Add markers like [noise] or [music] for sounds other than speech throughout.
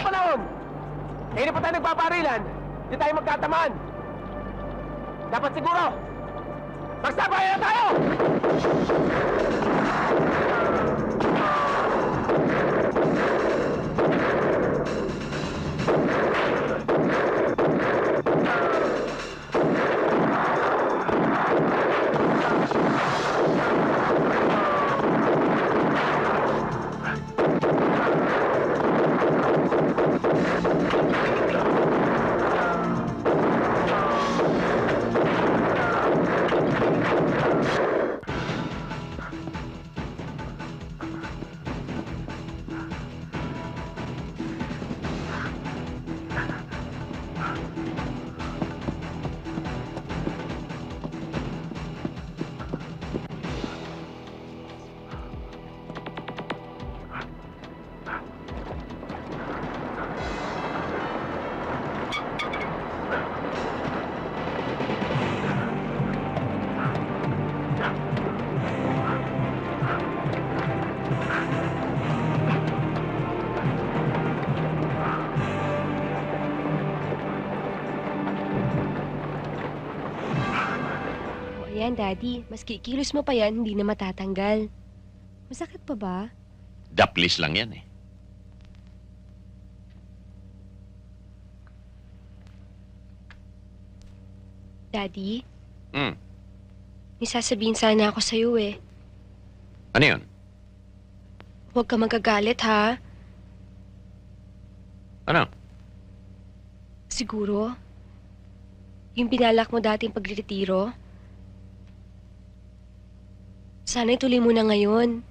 Ng panahon. Eh, hindi pa tayo nagpaparilan. Hindi tayo magkatamaan. Dapat siguro, magsabayan na tayo! O ayan, Daddy. Maski kilos mo pa yan, hindi na matatanggal. Masakit pa ba? Daplis lang yan eh. Daddy, Hmm. may sasabihin sana ako sa'yo eh. Ano yun? Huwag ka magagalit, ha? Ano? Siguro? Yung binalak mo dating pagretiro? Sana ituloy mo na ngayon.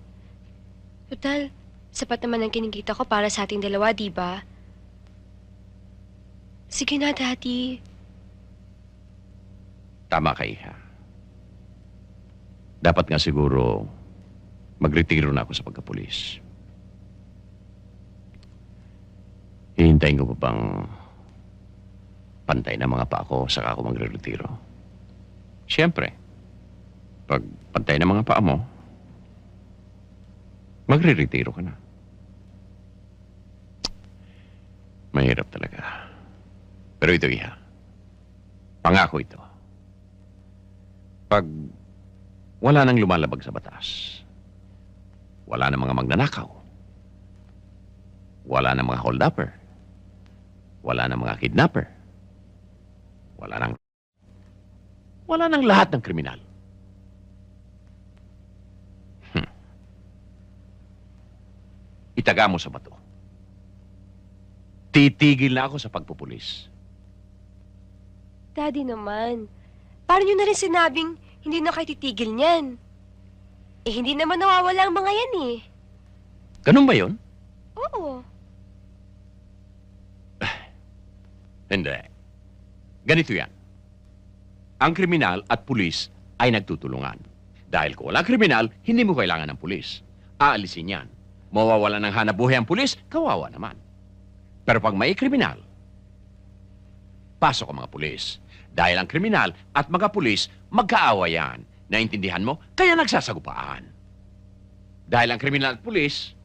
Total, sapat naman ang kinikita ko para sa ating dalawa, di ba? Sige na, Daddy. Tama ka, Iha. Dapat nga siguro magretiro na ako sa pagkapulis. Hihintayin ko pa bang pantay na mga pa ako saka ako magre-retiro. Siyempre, pag pantay na mga paa mo, magre-retiro ka na. Mahirap talaga. Pero ito, Iha. Pangako ito. Pag wala nang lumalabag sa batas, wala nang mga magnanakaw, wala nang mga holdupper, wala nang mga kidnapper, wala nang wala nang lahat ng kriminal. Itaga mo sa bato. Titigil na ako sa pagpupulis. Daddy naman, paano nyo na rin sinabing hindi na kayo titigil niyan? Eh, hindi naman nawawala ang mga yan eh. Ganun ba yun? Oo. [sighs] Hindi. Ganito yan. Ang kriminal at pulis ay nagtutulungan. Dahil kung walang kriminal, hindi mo kailangan ng pulis. Aalisin yan. Mawawala ng hanap buhay ang pulis, kawawa naman. Pero pag may kriminal, pasok ang mga pulis. Dahil ang kriminal at mga pulis, magkaawa yan. Naintindihan mo? Kaya nagsasagupaan. Dahil ang kriminal at pulis,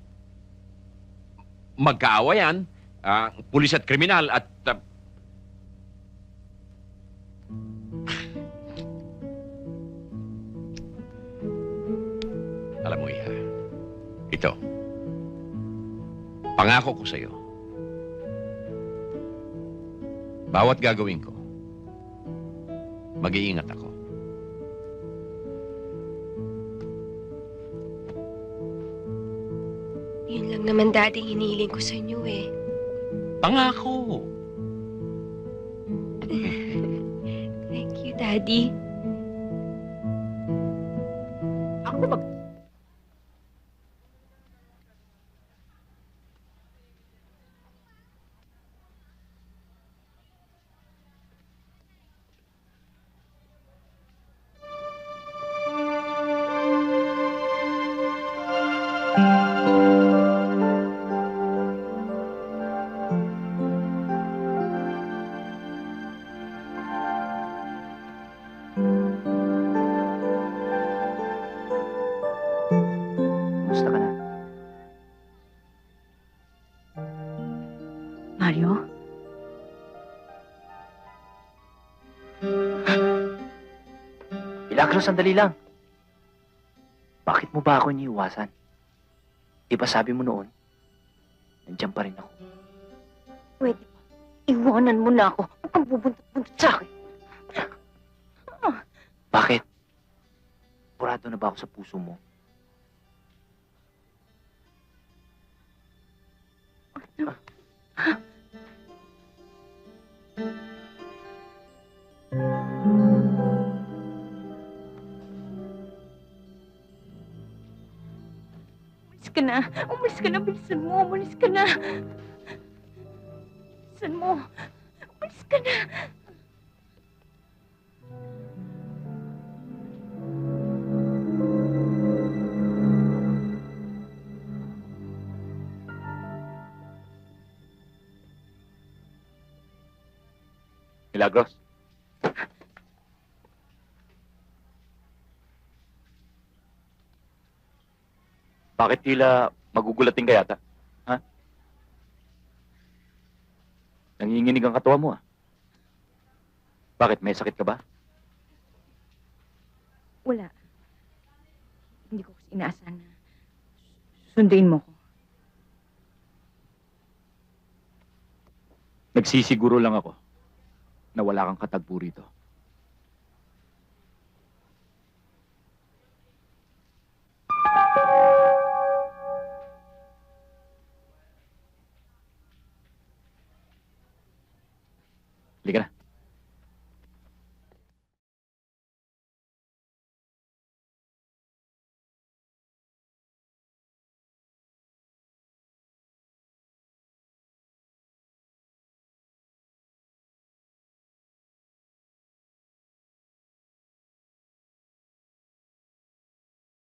magkaawa yan. ah, pulis at kriminal at ah, [sighs] Alam mo, Iha, ito, pangako ko sa'yo, bawat gagawin ko, mag-iingat ako. Yun lang naman dating hinihiling ko sa inyo eh. Pangako! [laughs] Thank you, Daddy. Ako mag... Milagro, sandali lang. Bakit mo ba ako iniiwasan? Di ba sabi mo noon, nandiyan pa rin ako. Pwede ba? Iwanan mo na ako. Huwag kang bubuntot-buntot sa akin. Bakit? Purado na ba ako sa puso mo? Umalis ka na. Umalis ka na. Bilisan mo. Umalis ka na. Bilisan mo. Umalis ka na. Milagros. Bakit tila magugulating ka yata? Ha? Nanginginig ang katawan mo ah. Bakit? May sakit ka ba? Wala. Hindi ko kasi inaasahan na sunduin mo ko. Nagsisiguro lang ako na wala kang katagpo rito.